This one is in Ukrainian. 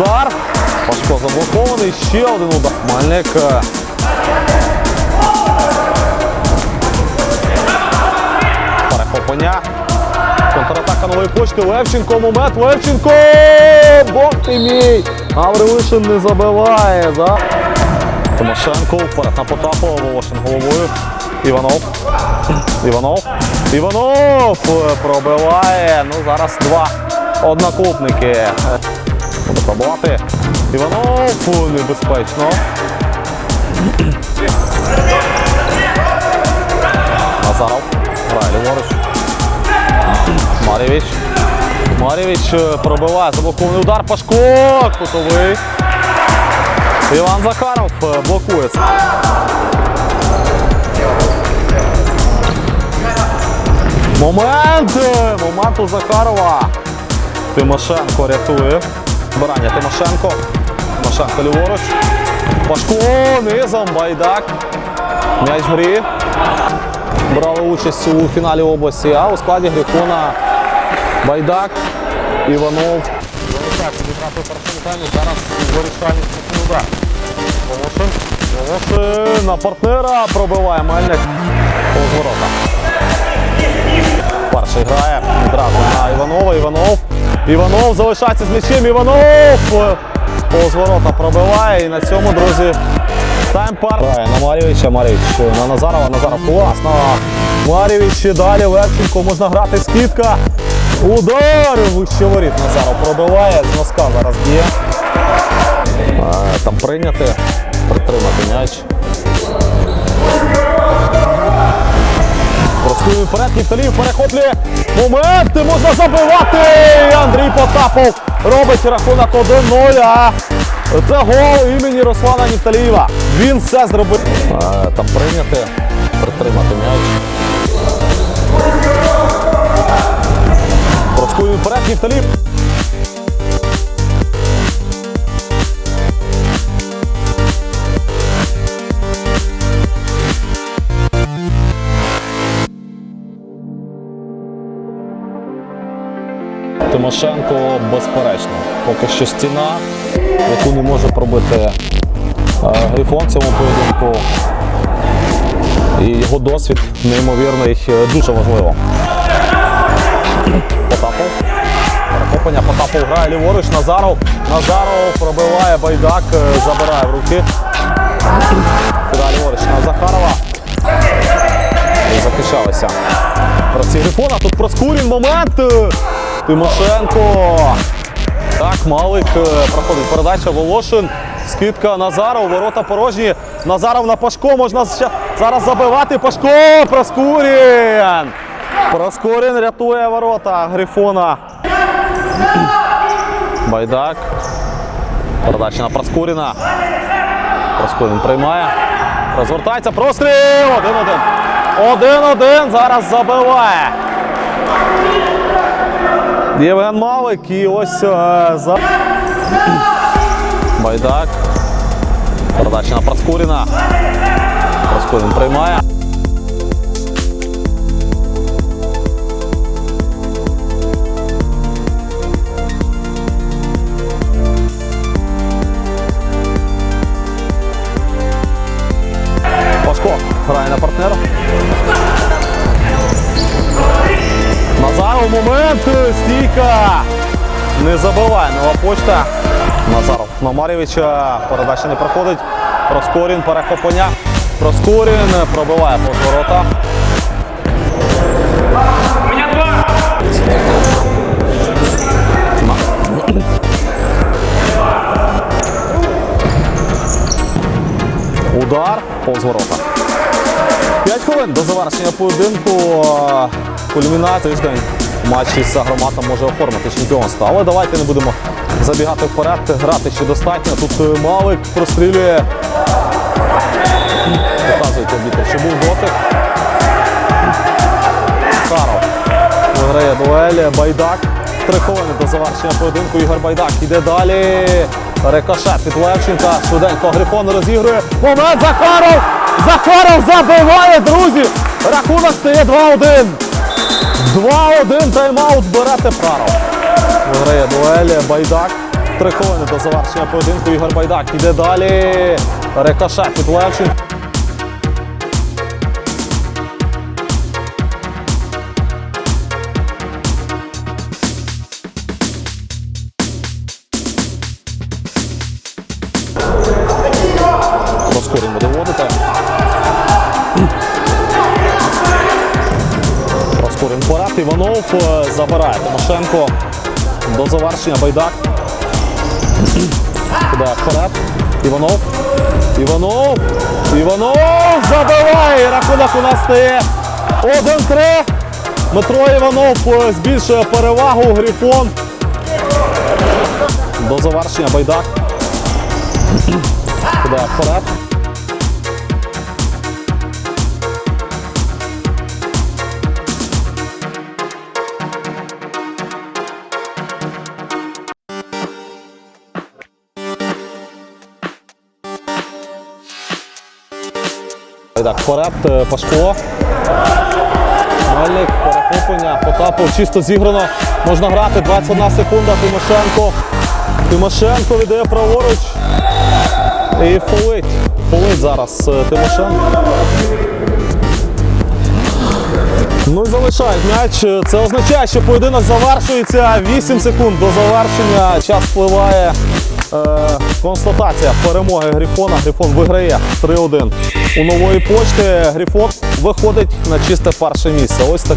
Удар. Пашко заблокований. Ще один удар. Мальник. е, Перехоплення. Контратака нової почти. Левченко. Момент. Левченко. Бог ти мій. Гаврилишин не забиває. За. Тимошенко. Вперед на Потапова. Волошин головою. Іванов. Іванов. Іванов пробиває. Ну зараз два однокупники. Пробувати. Іванов небезпечно. Назаров. Грає ліворуч. Марєвич. Марєвич е, пробиває заблокований удар. Пашко. Кутовий. Іван Захаров е, блокує. Момент! Момент у Захарова. Тимошенко рятує. Збирання Тимошенко. Тимошенко ліворуч. Пашко низом. Байдак. М'яч в грі. Брали участь у фіналі області, а у складі Грифона Байдак, Іванов. Зараз вирішальний удар. Волошин. Волошин на партнера пробиває Мельник. Повз ворота. Перший грає відразу на Іванова. Іванов. Іванов залишається з м'ячем. Іванов повз ворота пробиває. І на цьому, друзі, тайм-пар. На Марєвича. Марєвич на Назарова. Назаров класно. Марєвич і далі Левченко. Можна грати скидка. Удар! Вище воріт Назаров пробиває. З носка зараз б'є. Е, Там прийняти. Притримати м'яч. Проскує вперед, Нікталів перехоплює. Моменти можна забивати. Андрій Потапов робить рахунок 1-0. А це гол імені Руслана Нікталієва. Він все зробив. Там прийняти, притримати м'яч. Проскую вперед, Нікталів. Тимошенко безперечно. Поки що стіна, яку не може пробити е, Грифон в цьому поєдинку. І його досвід неймовірний, е, дуже важливо. Потапов. Перехоплення Потапов грає ліворуч. Назаров. Назаров пробиває байдак, е, забирає в руки. Кидає ліворуч на Захарова. І захищалися. Гравці Грифона. Тут Проскурін момент. Тимошенко. Так, Малик е, проходить передача Волошин. Скидка Назаров, ворота порожні. Назаров на Пашко. Можна ще зараз забивати. Пашко! Проскурін! Проскурін рятує ворота Грифона. Байдак. Передача на Проскуріна. Проскурін приймає. Розвертається. Простріл! Один-один. Один-один. Зараз забиває. Євген Малик і ось е, за. Байдак. Передача на Проскуріна. Проскурін приймає. Стійка. Не забиває нова почта. Назаров на Марєвича. Передача не проходить. Проскорін перехоплення. Проскорін пробиває ворота. Удар повз ворота. 5 хвилин до завершення поєдинку. Кульмінація тиждень у матчі з агроматом може оформити чемпіонство. Але давайте не будемо забігати вперед, грати ще достатньо. Тут е, Малик прострілює. Показують обітер, що був дотик. Каров виграє дуель. Байдак. Три хвилини до завершення поєдинку. Ігор Байдак іде далі. Рикошет від Левченка. Швиденько Грифон розігрує. Момент Захаров! Захаров забиває, друзі! Рахунок стає 2-1. 2-1 тайм-аут бере Тепаров. Виграє дуель. Байдак. Три до завершення поєдинку. Ігор Байдак іде далі. Рикошет від Левченка. Проскурін буде вводити. Іванов е, забирає Тимошенко до завершення. Байдак. Кидає вперед. Іванов. Іванов. Іванов забиває. Рахунок у нас стає 1-3. Дмитро Іванов е, збільшує перевагу. Грифон. До завершення Байдак. Кидає вперед. Так, вперед, е, Пашко. Мельник, перехоплення, Потапов чисто зіграно. Можна грати 21 секунда. Тимошенко. Тимошенко віддає праворуч. І фолить. Фолить зараз е, Тимошенко. Ну і залишають м'яч. Це означає, що поєдинок завершується 8 секунд до завершення. Час впливає. Е, констатація перемоги Грифона. Грифон виграє 3-1. У нової почти Грифон виходить на чисте перше місце. Ось так.